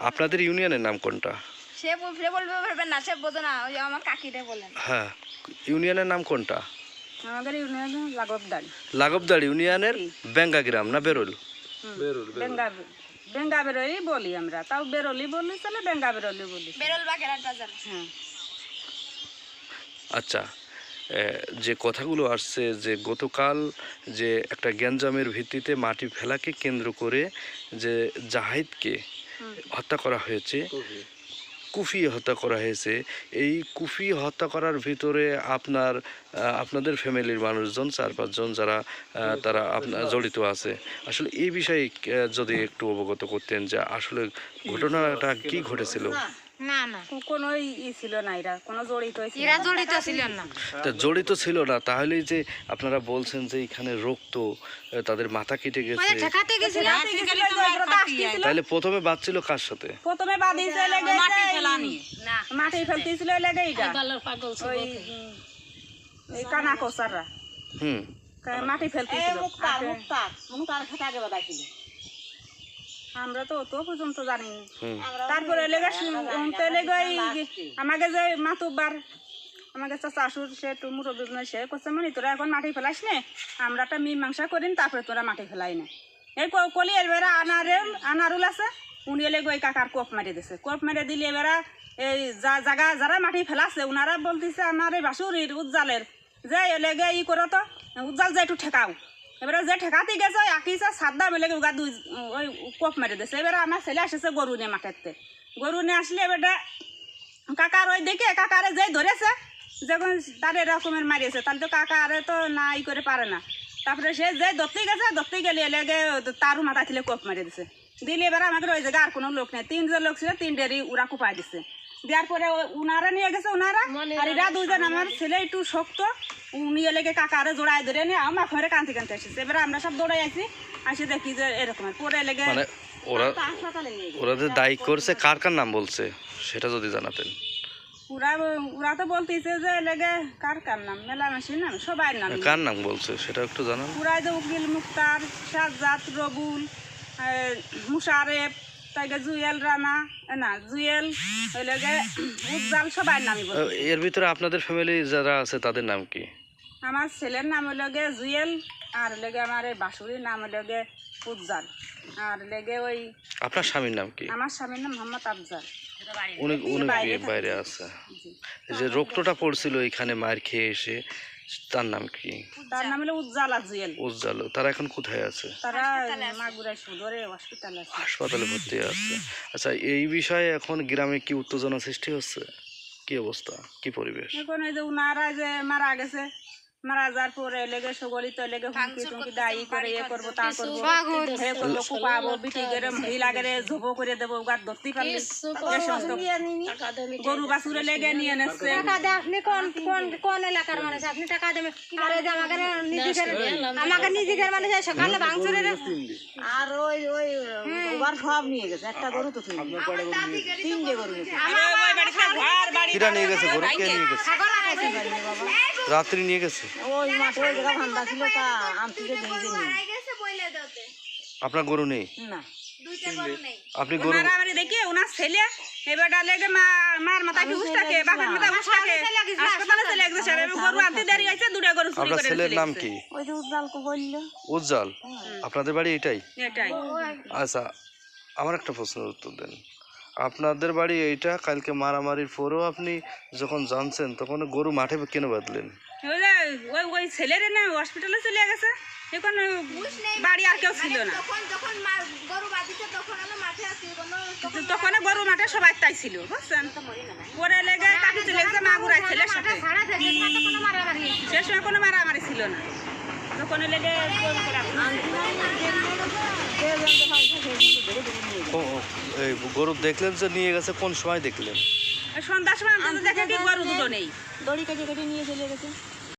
আপনাদের ইউনিয়নের নাম কোনটা? সে বল- বলবে না সে বোঝে না ওই আমার কাকিটা বলেন। হ্যাঁ ইউনিয়নের নাম কোনটা? আমাদের লাগবদাড়ি ইউনিয়নের বেঙ্গা গ্রাম না বেরোল? বেঙ্গা বেঙ্গা বেরোলি বলি আমরা তাও বেরোলি বলি বেঙ্গা বেরোলি বলি বেরোল বা বাজার। হ্যাঁ। আচ্ছা যে কথাগুলো আসছে যে গতকাল যে একটা গ্যাঞ্জামের ভিত্তিতে মাটি ফেলাকে কেন্দ্র করে যে জাহিদকে হত্যা করা হয়েছে। কুফি হত্যা করা হয়েছে। এই কুফি হত্যা করার ভিতরে আপনার আপনাদের ফ্যামিলির মানুষজন চার পাঁচজন যারা তারা আপনার জড়িত আছে। আসলে এই বিষয়ে যদি একটু অবগত করতেন যে আসলে ঘটনাটা কি ঘটেছিল? না না। কোনো ই ছিল না এরা কোনো জড়িত ছিল এরা না। জড়িত ছিলেন না। তা জড়িত ছিল না তাহলে যে আপনারা বলছেন যে এখানে রক্ত তাদের মাথা কেটে গেছে। ঠেকাতে গেছিল। তাহলে প্রথমে বাঁচছিল কার সাথে? প্রথমে বাদিছে লেগে না মাটি ফেলতেছিল লেগে এটা ওই উম, এই কানা কোসাররা হুম মাটি ফেলতেছিল। আমরা তো অত পর্যন্ত জানি তারপরে লেগে শুনতে লেগে আমাকে যে মাতুবার আমাকে চাচা সে একটু মুরব্বী সে করছে মানে তোরা এখন মাটি ফেলাস নে আমরা একটা মীমাংসা করিন তারপরে তোরা মাটি ফেলাই না। এই কলি এবারে আনারে আনারুল আছে উনি এলে ওই কাকার কোপ মারি দিছে। কোপ মারি দিলে এবারে এই যা জায়গা যারা মাটি ফেলাছে ওনারা বলতেছে আমার এই বাসুরির উজ্জালের যে এলেগে ই করো তো উজ্জাল যে একটু ঠেকাও। এবারে যে ঠেকাতে গেছে ওই আকিসা সাদ্দা মিলে ওগা দুই, ওই কোপ মেরে দিছে। এবারে আমার ছেলে আসেছে গরু নিয়ে মাঠেতে গরু নিয়ে আসলে এবারে কাকার ওই দেখে কাকারে যে ধরেছে যখন তার এরকমের মারিয়েছে তাহলে তো কাকারে তো না ই করে পারে না। তারপরে সে যে ধরতে গেছে ধরতে গেলে এলেগে তারও মাথা ছিলে কোপ মেরে দিছে। দিলে এবার আমাকে ওই জায়গায় আর কোনো লোক নেই। তিনজন লোক ছিল তিনটেরই ওরা কুপাই দিছে। দেওয়ার পরে উনারা নিয়ে গেছে উনারা। আর এরা দুজন আমার ছেলে একটু শক্ত উনি এলেগে কাকারে জোড়ায় ধরে নিয়ে আমার ঘরে কান্তি কান্তি এসেছে এবার আমরা সব দৌড়াই আছি আসি দেখি যে এরকম পরে লেগে মানে ওরা ওরা যে দায়ী করছে কার কার নাম বলছে সেটা যদি জানাতেন। ওরা ওরা তো বলতেছে যে লেগে কার কার নাম? নাম সবাই নাম। কার নাম বলছে সেটা একটু জানান। যে উকিল মুক্তার সাজ্জাদ রবুল মুশারেফ জুয়েল রানা না জুয়েল এর ভিতরে আপনাদের ফ্যামিলি যারা আছে তাদের নাম কি? আমার ছেলের নাম হলো গে জুয়েল আর লেগে আমার এই বাসুরির নাম হলো গে উজ্জাল আর লেগে ওই আপনার স্বামীর নাম কি? আমার স্বামীর নাম মোহাম্মদ আফজাল। বাইরে আছে। যে রক্তটা পড়ছিল এখানে মার খেয়ে এসে তার নাম কি? তার নাম হলো উজ্জাল আর জুয়েল। উজ্জাল তারা এখন কোথায় আছে? তারা সুদরে হসপিটালে আছে। হাসপাতালে ভর্তি আছে। আচ্ছা এই বিষয়ে এখন গ্রামে কি উত্তেজনা সৃষ্টি হচ্ছে? কি অবস্থা? কি পরিবেশ? এখন এই যে উনারা যে মারা গেছে মারা যাওয়ার পরে লেগে সগলি তো লেগে হুমকি টুমকি দায়ী করে ইয়ে করব তা করব হে করব কুপাবো বিটি গেরে মহিলা ঝোপো করে দেবো গাছ ধরতে পারলে। এই সমস্ত গরু বাছুরে লেগে নিয়ে নেছে টাকা দে আপনি কোন কোন কোন এলাকার মানুষ? আপনি টাকা দেবেন। আর এই যে আমাকে নিজেদের আমাকে নিজেদের মানুষ সকালে ভাঙচুরের আর ওই ওই ওবার সব নিয়ে গেছে একটা গরু তো তুই তিনটে গরু কিরা নিয়ে গেছে গরু? কে নিয়ে গেছে? রাত্রি নিয়ে গেছে? ওই মাঠে ওই জায়গা ছিল তা আনতে আপনার গরু নেই? না। দুইটা গরু নেই। আপনি গরু মারামারি দেখি ওনার ছেলে এবার লেগে মার মাথায় কি হুস থাকে বাপের মাথায় হুস থাকে হাসপাতালে চলে গেছে স্যার এবার গরু আনতে দেরি হয়েছে দুটো গরু চুরি করে ছেলের নাম কি? ওই যে উজ্জ্বলকে বলল উজ্জ্বল? আপনাদের বাড়ি এটাই? এটাই। আচ্ছা আমার একটা প্রশ্নের উত্তর দেন আপনাদের বাড়ি এইটা কালকে মারামারির পরেও আপনি যখন জানছেন তখন গরু মাঠে কেন বাঁধলেন ওই যে ওই ওই ছেলের না হসপিটালে চলে গেছে এখন বাড়ি আর কেউ ছিল না তখন গরু মাঠে সবাই তাই ছিল বুঝছেন পরে লেগে কাটি চলে গেছে মা গুড়াই ছেলের সাথে ছাড়া থেকে সাথে কোনো মারামারি সে সময় কোনো মারামারি ছিল না লেগে গরু করে ও, ও, এই গরু দেখলেন যে নিয়ে গেছে কোন সময় দেখলেন? সন্ধ্যার সময় দেখে কি গরু দুটো নেই। দড়ি কাটি কাটি নিয়ে চলে গেছে।